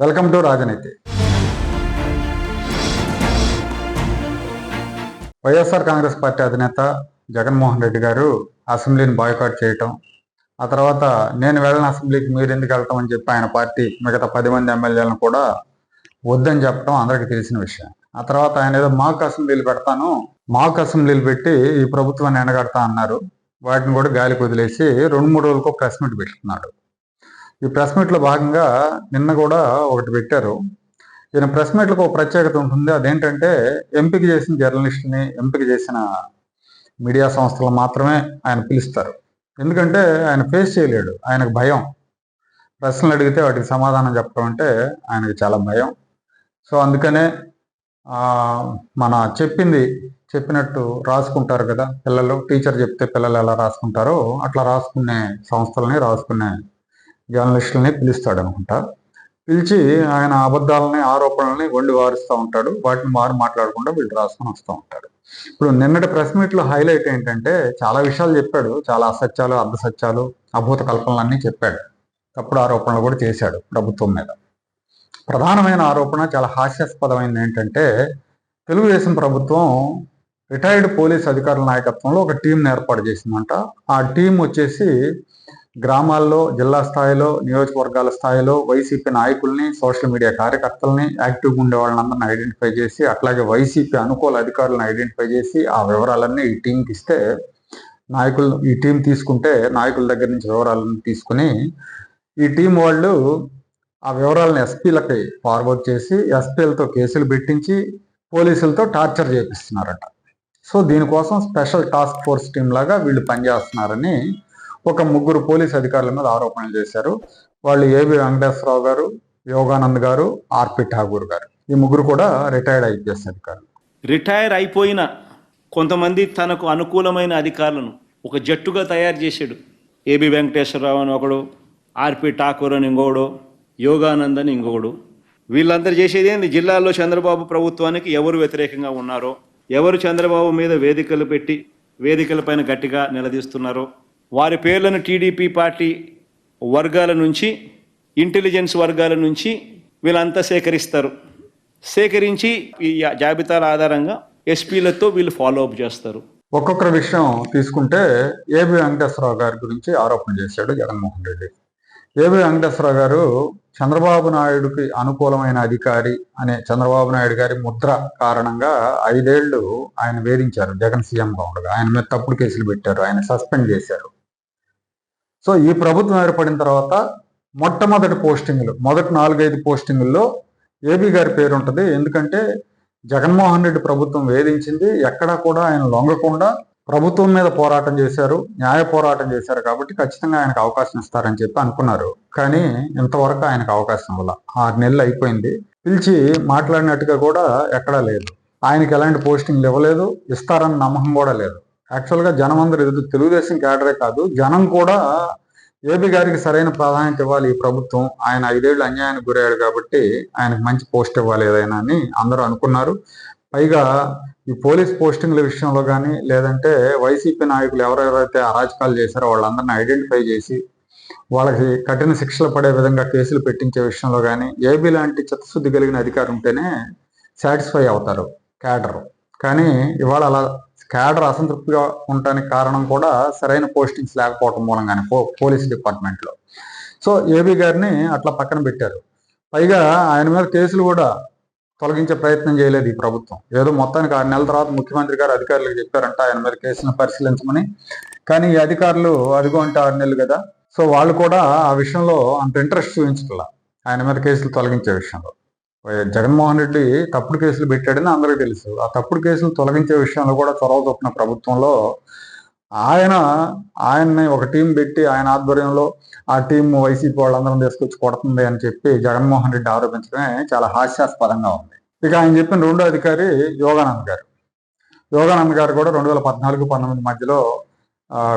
Welcome to రాజనీతి YSR Congress party అధినేత జగన్మోహన్ రెడ్డి గారు అసెంబ్లీని బాయ్కాట్ చేయటం ఆ తర్వాత నేను వెళ్ళిన అసెంబ్లీకి మీరు ఎందుకు వెళ్తాం అని చెప్పి ఆయన పార్టీ మిగతా పది మంది ఎమ్మెల్యేలను కూడా వద్దని చెప్పడం అందరికీ తెలిసిన విషయం. ఆ తర్వాత ఆయన ఏదో మాక్ అసెంబ్లీలు పెడతాను మాక్ అసెంబ్లీలు పెట్టి ఈ ప్రభుత్వాన్ని ఎండగడతా అన్నారు. వాటిని కూడా గాలికి వదిలేసి రెండు మూడు రోజులకు ప్రెస్ మీట్ పెట్టుకున్నాడు. ఈ ప్రెస్ మీట్లో భాగంగా నిన్న కూడా ఒకటి పెట్టారు. ఈయన ప్రెస్ మీట్లకు ఒక ప్రత్యేకత ఉంటుంది. అదేంటంటే ఎంపిక చేసిన జర్నలిస్ట్ని ఎంపిక చేసిన మీడియా సంస్థలు మాత్రమే ఆయన పిలుస్తారు. ఎందుకంటే ఆయన ఫేస్ చేయలేడు. ఆయనకు భయం. ప్రశ్నలు అడిగితే వాటికి సమాధానం చెప్పడం అంటే ఆయనకు చాలా భయం. సో అందుకనే మన చెప్పింది చెప్పినట్టు రాసుకుంటారు కదా పిల్లలు. టీచర్ చెప్తే పిల్లలు ఎలా రాసుకుంటారో అట్లా రాసుకునే సంస్థలని రాసుకునే జర్నలిస్టులని పిలుస్తాడు అనుకుంటా పిలిచి ఆయన అబద్ధాలని ఆరోపణలని వండి వారుస్తూ ఉంటాడు. వాటిని వారు మాట్లాడకుండా వీళ్ళు రాసుకొని వస్తూ ఉంటాడు. ఇప్పుడు నిన్నటి ప్రెస్ మీట్లో హైలైట్ ఏంటంటే చాలా విషయాలు చెప్పాడు. చాలా అసత్యాలు అర్ధసత్యాలు అభూత కల్పనలన్నీ చెప్పాడు. తప్పుడు ఆరోపణలు కూడా చేశాడు ప్రభుత్వం మీద. ప్రధానమైన ఆరోపణ చాలా హాస్యాస్పదమైనది ఏంటంటే తెలుగుదేశం ప్రభుత్వం రిటైర్డ్ పోలీస్ అధికారుల నాయకత్వంలో ఒక టీంని ఏర్పాటు చేసిందంట. ఆ టీం వచ్చేసి గ్రామాల్లో జిల్లా స్థాయిలో నియోజకవర్గాల స్థాయిలో వైసీపీ నాయకుల్ని సోషల్ మీడియా కార్యకర్తల్ని యాక్టివ్గా ఉండే వాళ్ళందరిని ఐడెంటిఫై చేసి అట్లాగే వైసీపీ అనుకూల అధికారులను ఐడెంటిఫై చేసి ఆ వివరాలన్నీ ఈ టీంకి ఇస్తే నాయకులు ఈ టీం తీసుకుంటే నాయకుల దగ్గర నుంచి వివరాలను తీసుకుని ఈ టీం వాళ్ళు ఆ వివరాలను ఎస్పీలకి ఫార్వర్డ్ చేసి ఎస్పీలతో కేసులు పెట్టించి పోలీసులతో టార్చర్ చేపిస్తున్నారట. సో దీనికోసం స్పెషల్ టాస్క్ ఫోర్స్ టీం లాగా వీళ్ళు పనిచేస్తున్నారని ఒక ముగ్గురు పోలీస్ అధికారుల మీద ఆరోపణలు చేశారు. వాళ్ళు ఏబి వెంకటేశ్వరరావు గారు యోగానంద్ గారు ఆర్పి ఠాగూర్ గారు. ఈ ముగ్గురు కూడా రిటైర్డ్ ఐపీఎస్ అధికారులు. రిటైర్ అయిపోయిన కొంతమంది తనకు అనుకూలమైన అధికారులను ఒక జట్టుగా తయారు చేశాడు. ఏబి వెంకటేశ్వరరావు అని ఒకడు ఆర్పి ఠాకూర్ అని ఇంకోడు యోగానంద్ అని ఇంకొకడు. వీళ్ళందరూ చేసేది ఏంది? జిల్లాలో చంద్రబాబు ప్రభుత్వానికి ఎవరు వ్యతిరేకంగా ఉన్నారో ఎవరు చంద్రబాబు మీద వేదికలు పెట్టి వేదికలపైన గట్టిగా నిలదీస్తున్నారో వారి పేర్లను టీడీపీ పార్టీ వర్గాల నుంచి ఇంటెలిజెన్స్ వర్గాల నుంచి వీళ్ళంతా సేకరిస్తారు. సేకరించి ఈ జాబితాల ఆధారంగా ఎస్పీలతో వీళ్ళు ఫాలో అప్ చేస్తారు. ఒక్కొక్కరు విషయం తీసుకుంటే ఏబి వెంకటేశ్వరరావు గారి గురించి ఆరోపణ చేశాడు జగన్మోహన్ రెడ్డి. ఏబి వెంకటేశ్వరరావు గారు చంద్రబాబు నాయుడుకి అనుకూలమైన అధికారి అనే చంద్రబాబు నాయుడు గారి ముద్ర కారణంగా ఐదేళ్ళు ఆయన వేధించారు జగన్ సీఎంగా ఉండగా ఆయన మీద తప్పుడు కేసులు పెట్టారు ఆయన సస్పెండ్ చేశారు. సో ఈ ప్రభుత్వం ఏర్పడిన తర్వాత మొట్టమొదటి పోస్టింగ్లు మొదటి నాలుగైదు పోస్టింగుల్లో ఏబీ గారి పేరు ఉంటుంది. ఎందుకంటే జగన్మోహన్ రెడ్డి ప్రభుత్వం వేధించింది ఎక్కడా కూడా ఆయన లొంగకుండా ప్రభుత్వం మీద పోరాటం చేశారు న్యాయ పోరాటం చేశారు కాబట్టి ఖచ్చితంగా ఆయనకు అవకాశం ఇస్తారని చెప్పి అనుకున్నారు. కానీ ఇంతవరకు ఆయనకు అవకాశం ఇవ్వాల. ఆరు నెలలు అయిపోయింది. పిలిచి మాట్లాడినట్టుగా కూడా ఎక్కడా లేదు. ఆయనకి ఎలాంటి పోస్టింగ్లు ఇవ్వలేదు. ఇస్తారన్న నమ్మకం కూడా లేదు. యాక్చువల్గా జనం అందరూ ఎదురు తెలుగుదేశం క్యాడరే కాదు. జనం కూడా ఏబీ గారికి సరైన ప్రాధాన్యత ఇవ్వాలి ఈ ప్రభుత్వం. ఆయన ఐదేళ్ళు అన్యాయానికి గురయ్యాడు కాబట్టి ఆయనకు మంచి పోస్ట్ ఇవ్వాలి ఏదైనా అని అందరూ అనుకున్నారు. పైగా ఈ పోలీస్ పోస్టింగ్ల విషయంలో కానీ లేదంటే వైసీపీ నాయకులు ఎవరెవరైతే అరాచకాలు చేశారో వాళ్ళందరినీ ఐడెంటిఫై చేసి వాళ్ళకి కఠిన శిక్షలు పడే విధంగా కేసులు పెట్టించే విషయంలో కానీ ఏబీ లాంటి చిత్తశుద్ధి కలిగిన అధికారం ఉంటేనే సాటిస్ఫై అవుతారు క్యాడర్. కానీ ఇవాళ అలా క్యాడర్ అసంతృప్తిగా ఉండటానికి కారణం కూడా సరైన పోస్టింగ్స్ లేకపోవడం మూలంగానే పో పోలీస్ డిపార్ట్మెంట్లో సో ఏబీ గారిని అట్లా పక్కన పెట్టారు. పైగా ఆయన మీద కేసులు కూడా తొలగించే ప్రయత్నం చేయలేదు ఈ ప్రభుత్వం. ఏదో మొత్తానికి ఆరు నెలల తర్వాత ముఖ్యమంత్రి గారు అధికారులకు చెప్పారంట ఆయన మీద కేసులను పరిశీలించమని. కానీ ఈ అధికారులు అదిగో అంటే ఆరు నెలలు కదా. సో వాళ్ళు కూడా ఆ విషయంలో అంత ఇంట్రెస్ట్ చూపించట్లా. ఆయన మీద కేసులు తొలగించే విషయంలో. జగన్మోహన్ రెడ్డి తప్పుడు కేసులు పెట్టాడని అందరికీ తెలుసు. ఆ తప్పుడు కేసులు తొలగించే విషయంలో కూడా చొరవ చూపిన ప్రభుత్వంలో ఆయన ఆయన్ని ఒక టీం పెట్టి ఆయన ఆధ్వర్యంలో ఆ టీం వైసీపీ వాళ్ళందరం తీసుకొచ్చి కొడుతుంది అని చెప్పి జగన్మోహన్ రెడ్డి ఆరోపించడమే చాలా హాస్యాస్పదంగా ఉంది. ఇక ఆయన చెప్పిన రెండో అధికారి యోగానంద్ గారు. యోగానంద్ గారు కూడా రెండు వేల పద్నాలుగు పంతొమ్మిది మధ్యలో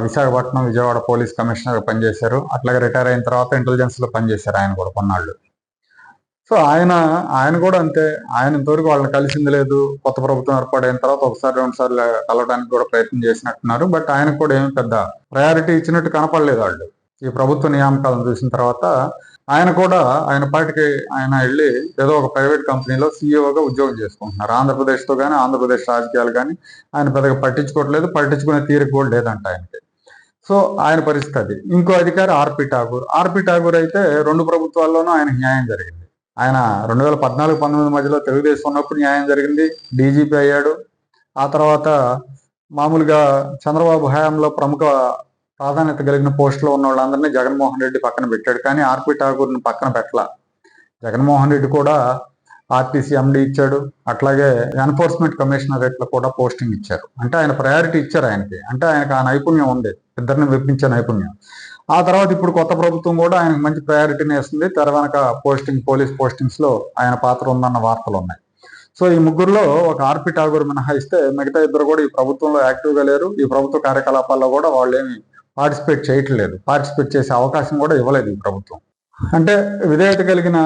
విశాఖపట్నం విజయవాడ పోలీస్ కమిషనర్ పనిచేశారు. అట్లాగే రిటైర్ అయిన తర్వాత ఇంటెలిజెన్స్లో పనిచేశారు ఆయన కూడా కొన్నాళ్ళు. సో ఆయన ఆయన కూడా అంతే. ఆయన ఇంతవరకు వాళ్ళని కలిసింది లేదు. కొత్త ప్రభుత్వం ఏర్పాటైన తర్వాత ఒకసారి రెండు సార్లు కలవడానికి కూడా ప్రయత్నం చేసినట్టున్నారు. బట్ ఆయన కూడా ఏమి పెద్ద ప్రయారిటీ ఇచ్చినట్టు కనపడలేదు వాళ్ళు. ఈ ప్రభుత్వ నియామకాలను చూసిన తర్వాత ఆయన కూడా ఆయన పార్టీకి ఆయన వెళ్ళి ఏదో ఒక ప్రైవేట్ కంపెనీలో సీఈఓగా ఉద్యోగం చేసుకుంటున్నారు. ఆంధ్రప్రదేశ్తో కానీ ఆంధ్రప్రదేశ్ రాజకీయాలు కానీ ఆయన పెద్దగా పట్టించుకోవట్లేదు. పట్టించుకునే తీరిక కూడా లేదంట ఆయనకి. సో ఆయన పరిస్థితి ఇంకో అధికారి ఆర్పి ఠాగూర్. ఆర్పి ఠాగూర్ అయితే రెండు ప్రభుత్వాల్లోనూ ఆయన న్యాయం జరిగింది. ఆయన రెండు వేల పద్నాలుగు పంతొమ్మిది మధ్యలో తెలుగుదేశం ఉన్నప్పుడు న్యాయం జరిగింది. డీజీపీ అయ్యాడు. ఆ తర్వాత మామూలుగా చంద్రబాబు హయాంలో ప్రముఖ ప్రాధాన్యత కలిగిన పోస్టులో ఉన్న వాళ్ళందరినీ జగన్మోహన్ రెడ్డి పక్కన పెట్టాడు. కానీ ఆర్పి ఠాకూర్ని పక్కన పెట్టలా. జగన్మోహన్ రెడ్డి కూడా ఆర్టీసీ ఎండి ఇచ్చాడు. అట్లాగే ఎన్ఫోర్స్మెంట్ కమిషనరేట్లో కూడా పోస్టింగ్ ఇచ్చారు. అంటే ఆయన ప్రయారిటీ ఇచ్చారు ఆయనకి. అంటే ఆయనకు ఆ నైపుణ్యం ఉంది. ఇద్దరిని విప్పించే నైపుణ్యం. ఆ తర్వాత ఇప్పుడు కొత్త ప్రభుత్వం కూడా ఆయనకు మంచి ప్రయారిటీని ఇస్తుంది తెర వెనక పోస్టింగ్ పోలీస్ పోస్టింగ్స్లో ఆయన పాత్ర ఉందన్న వార్తలు ఉన్నాయి. సో ఈ ముగ్గురులో ఒక ఆర్పి ఠాగూర్ మినహాయిస్తే మిగతా ఇద్దరు కూడా ఈ ప్రభుత్వంలో యాక్టివ్గా లేరు. ఈ ప్రభుత్వ కార్యకలాపాల్లో కూడా వాళ్ళు ఏమి పార్టిసిపేట్ చేయట్లేదు. పార్టిసిపేట్ చేసే అవకాశం కూడా ఇవ్వలేదు ఈ ప్రభుత్వం. అంటే విధేయత కలిగిన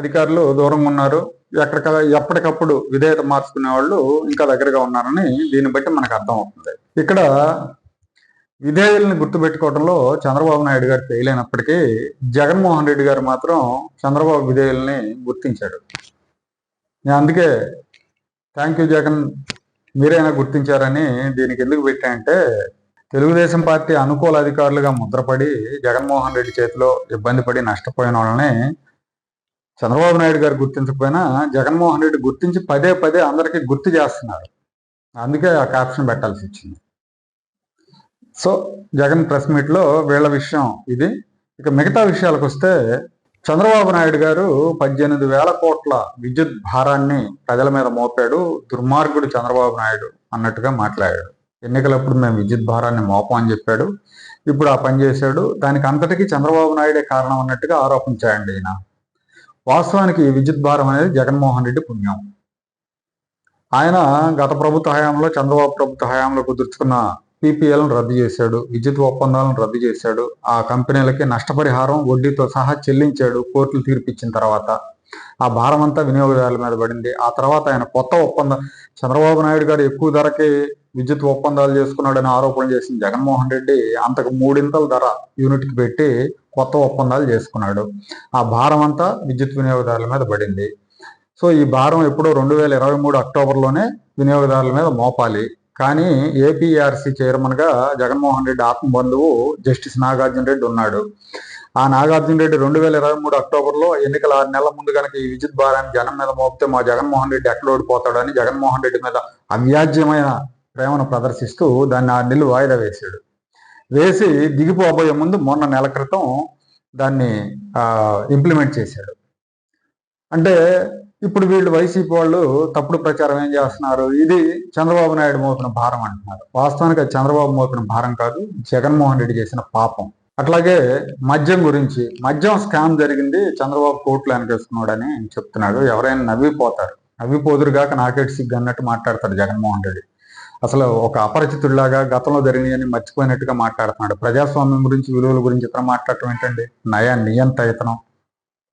అధికారులు దూరంగా ఉన్నారు. ఎక్కడిక ఎప్పటికప్పుడు విధేయత మార్చుకునే వాళ్ళు ఇంకా దగ్గరగా ఉన్నారని దీన్ని బట్టి మనకు అర్థం అవుతుంది ఇక్కడ విధేయుల్ని గుర్తుపెట్టుకోవడంలో చంద్రబాబు నాయుడు గారు ఫెయిల్ అయినప్పటికీ జగన్మోహన్ రెడ్డి గారు మాత్రం చంద్రబాబు విధేయుల్ని గుర్తించాడు అందుకే థ్యాంక్ యూ జగన్ మీరైనా గుర్తించారని దీనికి ఎందుకు పెట్టాయంటే తెలుగుదేశం పార్టీ అనుకూల అధికారులుగా ముద్రపడి జగన్మోహన్ రెడ్డి చేతిలో ఇబ్బంది పడి నష్టపోయిన వాళ్ళని చంద్రబాబు నాయుడు గారు గుర్తించకపోయినా జగన్మోహన్ రెడ్డి గుర్తించి పదే పదే అందరికీ గుర్తు చేస్తున్నారు. అందుకే ఆ క్యాప్షన్ పెట్టాల్సి వచ్చింది. సో జగన్ ప్రెస్ మీట్లో వీళ్ళ విషయం ఇది. ఇక మిగతా విషయాలకు వస్తే చంద్రబాబు నాయుడు గారు పద్దెనిమిది వేల కోట్ల విద్యుత్ భారాన్ని ప్రజల మీద మోపాడు దుర్మార్గుడు చంద్రబాబు నాయుడు అన్నట్టుగా మాట్లాడాడు. ఎన్నికలప్పుడు మేము విద్యుత్ భారాన్ని మోపం అని చెప్పాడు. ఇప్పుడు ఆ పని చేశాడు. దానికి అంతటికీ చంద్రబాబు నాయుడే కారణం అన్నట్టుగా ఆరోపించాయండి ఈయన వాస్తవానికి విద్యుత్ భారం అనేది జగన్మోహన్ రెడ్డి పుణ్యం. ఆయన గత ప్రభుత్వ హయాంలో చంద్రబాబు ప్రభుత్వ హయాంలో కుదుర్చుకున్న పీపీఎల్ను రద్దు చేశాడు విద్యుత్ ఒప్పందాలను రద్దు చేశాడు ఆ కంపెనీలకి నష్టపరిహారం వడ్డీతో సహా చెల్లించాడు కోర్టులు తీర్పిచ్చిన తర్వాత. ఆ భారం అంతా వినియోగదారుల మీద పడింది. ఆ తర్వాత ఆయన కొత్త ఒప్పందం చంద్రబాబు నాయుడు గారు ఎక్కువ ధరకి విద్యుత్ ఒప్పందాలు చేసుకున్నాడని ఆరోపణ చేసిన జగన్మోహన్ రెడ్డి అంతకు మూడింతల ధర యూనిట్కి పెట్టి కొత్త ఒప్పందాలు చేసుకున్నాడు. ఆ భారం అంతా విద్యుత్ వినియోగదారుల మీద పడింది. సో ఈ భారం ఎప్పుడో రెండు వేల ఇరవై మూడు అక్టోబర్లోనే వినియోగదారుల మీద మోపాలి. కానీ ఏపీఆర్సీ చైర్మన్గా జగన్మోహన్ రెడ్డి ఆత్మబంధువు జస్టిస్ నాగార్జున రెడ్డి ఉన్నాడు. ఆ నాగార్జున రెడ్డి రెండు వేల ఇరవై మూడు అక్టోబర్లో ఎన్నికల ఆరు నెలల ముందు కనుక ఈ విద్యుత్ భారాన్ని జనం మీద మోపితే మా జగన్మోహన్ రెడ్డి ఎక్కడ ఓడిపోతాడని జగన్మోహన్ రెడ్డి మీద అవ్యాజ్యమైన ప్రేమను ప్రదర్శిస్తూ దాన్ని ఆరు నెలలు వాయిదా వేశాడు. వేసి దిగిపోబోయే ముందు మొన్న నెల క్రితం దాన్ని ఇంప్లిమెంట్ చేశాడు. అంటే ఇప్పుడు వీళ్ళు వైసీపీ వాళ్ళు తప్పుడు ప్రచారం ఏం చేస్తున్నారు? ఇది చంద్రబాబు నాయుడు మోపిన భారం అంటున్నారు. వాస్తవానికి అది చంద్రబాబు మోపిన భారం కాదు జగన్మోహన్ రెడ్డి చేసిన పాపం. అట్లాగే మద్యం గురించి మద్యం స్కామ్ జరిగింది చంద్రబాబు కోర్టులు వెనకేసుకున్నాడని చెప్తున్నాడు. ఎవరైనా నవ్విపోతారు. నవ్విపోదురుగాక నాకేటి సిగ్గు అన్నట్టు మాట్లాడతాడు జగన్మోహన్ రెడ్డి. అసలు ఒక అపరిచితుడిలాగా గతంలో జరిగినాయని మర్చిపోయినట్టుగా మాట్లాడుతున్నాడు. ప్రజాస్వామ్యం గురించి విలువల గురించి ఇతను మాట్లాడటం ఏంటండి? నయా నియంత ఇతనం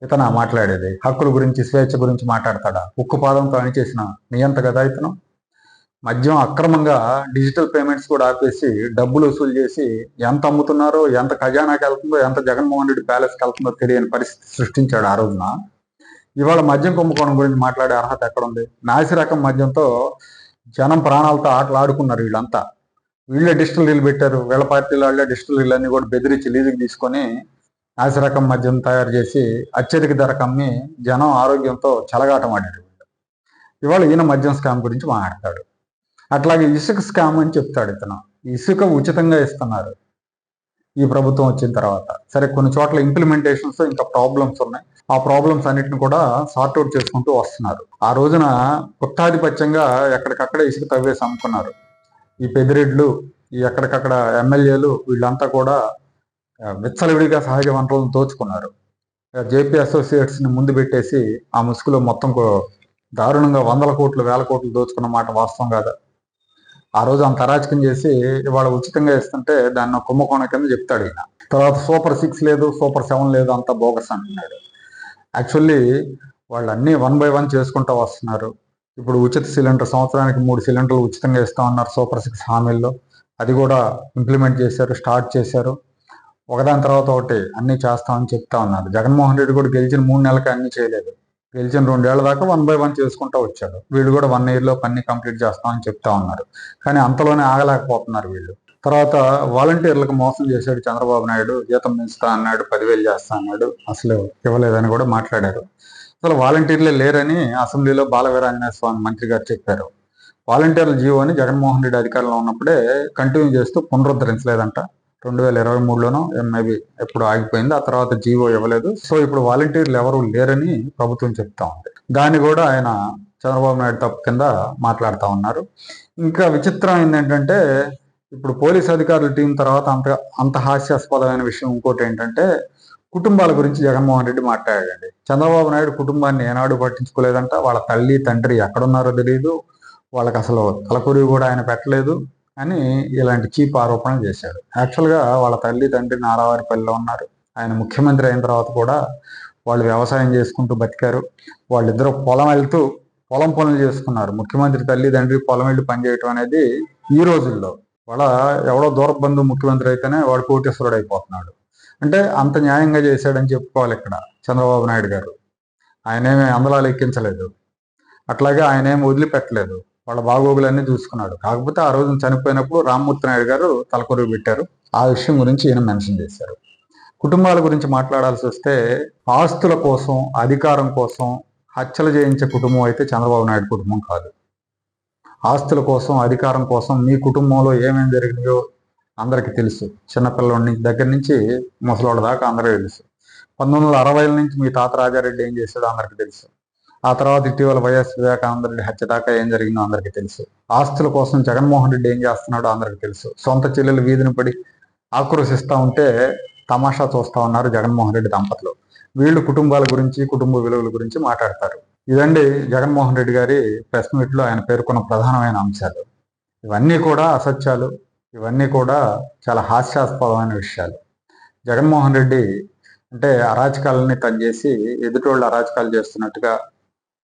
ఇతను మాట్లాడేది. హక్కుల గురించి స్వేచ్ఛ గురించి మాట్లాడతాడా? ఉక్కు పాదంతో అణిచేసిన నియంత కదా ఇతను? మద్యం అక్రమంగా డిజిటల్ పేమెంట్స్ కూడా ఆపేసి డబ్బులు వసూలు చేసి ఎంత అమ్ముతున్నారో ఎంత ఖజానాకి వెళ్తుందో ఎంత జగన్మోహన్ రెడ్డి ప్యాలెస్కి వెళ్తుందో తెలియని పరిస్థితి సృష్టించాడు ఆ రోజున. ఇవాళ మద్యం కుంభకోణం గురించి మాట్లాడే అర్హత ఎక్కడుంది? నాసి రకం మద్యంతో జనం ప్రాణాలతో ఆటలు ఆడుకున్నారు వీళ్ళంతా. వీళ్ళే డిజిటల్ రీల్ పెట్టారు. వీళ్ళ పార్టీల వాళ్ళే రీల్ అన్ని కూడా బెదిరించి లీజుకి తీసుకొని నాసి రకం మద్యం తయారు చేసి అత్యధిక ధరకు అమ్మి జనం ఆరోగ్యంతో చెలగాటమాడాడు ఇవాళ ఈయన మద్యం స్కామ్ గురించి మాట్లాడతాడు. అట్లాగే ఇసుక స్కామ్ అని చెప్తాడు ఇతను. ఇసుక ఉచితంగా ఇస్తున్నారు. ఈ ప్రభుత్వం వచ్చిన తర్వాత. సరే కొన్ని చోట్ల ఇంప్లిమెంటేషన్స్ ఇంకా ప్రాబ్లమ్స్ ఉన్నాయి. ఆ ప్రాబ్లమ్స్ అన్నిటిని కూడా సార్ట్అవుట్ చేసుకుంటూ వస్తున్నారు. ఆ రోజున గుత్తాధిపత్యంగా ఎక్కడికక్కడే ఇసుక తవ్వేసి అమ్ముకున్నారు. ఈ పెదిరెడ్లు ఈ ఎక్కడికక్కడ ఎమ్మెల్యేలు వీళ్ళంతా కూడా విచ్చలవిడిగా సహజ వనరులను దోచుకున్నారు. జేపీ అసోసియేట్స్ని ముందు పెట్టేసి ఆ ముసుగులో మొత్తం దారుణంగా వందల కోట్లు వేల కోట్లు దోచుకున్న మాట వాస్తవం కాదా? ఆ రోజు అంత అరాచకం చేసి ఇవాళ ఉచితంగా ఇస్తుంటే దాన్ని కుంభకోణం కింద చెప్తాడు ఈయన. తర్వాత సూపర్ సిక్స్ లేదు సూపర్ సెవెన్ లేదు అంత బోగస్ అంటున్నాడు. యాక్చువల్లీ వాళ్ళు అన్ని వన్ బై వన్ చేసుకుంటూ వస్తున్నారు. ఇప్పుడు ఉచిత సిలిండర్ సంవత్సరానికి మూడు సిలిండర్లు ఉచితంగా ఇస్తా ఉన్నారు సూపర్ సిక్స్ హామీల్లో. అది కూడా ఇంప్లిమెంట్ చేశారు స్టార్ట్ చేశారు. ఒకదాని తర్వాత ఒకటి అన్ని చేస్తామని చెప్తా ఉన్నారు జగన్మోహన్ రెడ్డి కూడా గెలిచిన మూడు నెలలకి అన్ని చేయలేదు. గెలిచిన రెండేళ్ళ దాకా వన్ బై వన్ చేసుకుంటూ వచ్చాడు. వీళ్ళు కూడా వన్ ఇయర్లో పని కంప్లీట్ చేస్తామని చెప్తా ఉన్నారు కానీ అంతలోనే ఆగలేకపోతున్నారు వీళ్ళు. తర్వాత వాలంటీర్లకు మోసం చేశాడు చంద్రబాబు నాయుడు. జీతం పెంచుతా అన్నాడు పదివేలు చేస్తా అన్నాడు. అసలు ఇవ్వలేదని కూడా మాట్లాడారు. అసలు వాలంటీర్లే లేరని అసెంబ్లీలో బాలవీరాంజనేయ స్వామి మంత్రి గారు చెప్పారు. వాలంటీర్ల జీవోని జగన్మోహన్ రెడ్డి అధికారంలో ఉన్నప్పుడే కంటిన్యూ చేస్తూ పునరుద్ధరించలేదంట. రెండు వేల ఇరవై మూడులోనో మేబీ ఎప్పుడు ఆగిపోయింది ఆ తర్వాత జీవో ఇవ్వలేదు. సో ఇప్పుడు వాలంటీర్లు ఎవరు లేరని ప్రభుత్వం చెప్తా ఉంది. దాన్ని కూడా ఆయన చంద్రబాబు నాయుడు తప్పు కింద మాట్లాడుతూ ఉన్నారు. ఇంకా విచిత్రం ఏంటంటే ఇప్పుడు పోలీస్ అధికారుల టీం తర్వాత అంత అంత హాస్యాస్పదమైన విషయం ఇంకోటి ఏంటంటే కుటుంబాల గురించి జగన్మోహన్ రెడ్డి మాట్లాడాడండి. చంద్రబాబు నాయుడు కుటుంబాన్ని ఏనాడు పట్టించుకోలేదంట. వాళ్ళ తల్లి తండ్రి ఎక్కడున్నారో తెలియదు వాళ్ళకి అసలు తలకొరివి కూడా ఆయన పెట్టలేదు. అని ఇలాంటి చీప్ ఆరోపణలు చేశాడు యాక్చువల్గా వాళ్ళ తల్లి తండ్రి నారావారిపల్లిలో ఉన్నారు. ఆయన ముఖ్యమంత్రి అయిన తర్వాత కూడా వాళ్ళు వ్యవసాయం చేసుకుంటూ బతికారు. వాళ్ళిద్దరూ పొలం వెళ్తూ పొలం పనులు చేసుకున్నారు. ముఖ్యమంత్రి తల్లి తండ్రి పొలం వెళ్ళి పనిచేయటం అనేది ఈ రోజుల్లో వాళ్ళ ఎవడో దూర బంధువు ముఖ్యమంత్రి అయితేనే వాడు కోటేశ్వరుడు అయిపోతున్నాడు. అంటే అంత న్యాయంగా చేశాడని చెప్పుకోవాలి ఇక్కడ చంద్రబాబు నాయుడు గారు. ఆయనేమి అందలాలు ఎక్కించలేదు. అట్లాగే ఆయనేమి వదిలిపెట్టలేదు. వాళ్ళ బాగోగులన్నీ చూసుకున్నాడు. కాకపోతే ఆ రోజు చనిపోయినప్పుడు రామ్మూర్తి నాయుడు గారు తలకొరుగు పెట్టారు. ఆ విషయం గురించి ఈయన మెన్షన్ చేశారు. కుటుంబాల గురించి మాట్లాడాల్సి వస్తే ఆస్తుల కోసం అధికారం కోసం హత్యలు చేయించే కుటుంబం అయితే చంద్రబాబు నాయుడు కుటుంబం కాదు. ఆస్తుల కోసం అధికారం కోసం మీ కుటుంబంలో ఏమేమి జరిగినాయో అందరికీ తెలుసు. చిన్నపిల్లల దగ్గర నుంచి ముసలోళ్ళ దాకా అందరికీ తెలుసు. పంతొమ్మిది వందల అరవైల నుంచి మీ తాత రాజారెడ్డి ఏం చేశాడో అందరికీ తెలుసు. ఆ తర్వాత ఇటీవల వైఎస్ వివేకానంద రెడ్డి హత్య దాకా ఏం జరిగిందో అందరికీ తెలుసు. ఆస్తుల కోసం జగన్మోహన్ రెడ్డి ఏం చేస్తున్నాడో అందరికీ తెలుసు. సొంత చెల్లెలు వీధిని పడి ఆక్రోశిస్తూ ఉంటే తమాషా చూస్తా ఉన్నారు జగన్మోహన్ రెడ్డి దంపతులు. వీళ్ళు కుటుంబాల గురించి కుటుంబ విలువల గురించి మాట్లాడతారు. ఇదండి జగన్మోహన్ రెడ్డి గారి ప్రెస్ మీట్లో ఆయన పేర్కొన్న ప్రధానమైన అంశాలు. ఇవన్నీ కూడా అసత్యాలు. ఇవన్నీ కూడా చాలా హాస్యాస్పదమైన విషయాలు. జగన్మోహన్ రెడ్డి అంటే అరాచకాలని తను చేసి ఎదుటోళ్ళు అరాచకాలు చేస్తున్నట్టుగా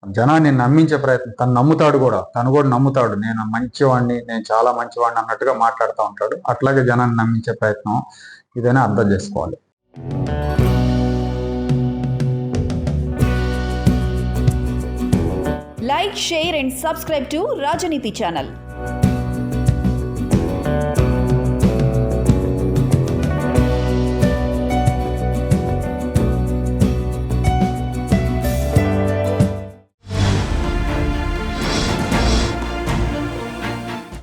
జనాన్ని నమ్మించే ప్రయత్నం తను నమ్ముతాడు కూడా తను కూడా నమ్ముతాడు. నేను మంచివాడిని నేను చాలా మంచివాడిని అన్నట్టుగా మాట్లాడుతూ ఉంటాడు. అట్లాగే జనాన్ని నమ్మించే ప్రయత్నం ఇదైనా అర్థం చేసుకోవాలి. Like share and subscribe to Rajaneethi channel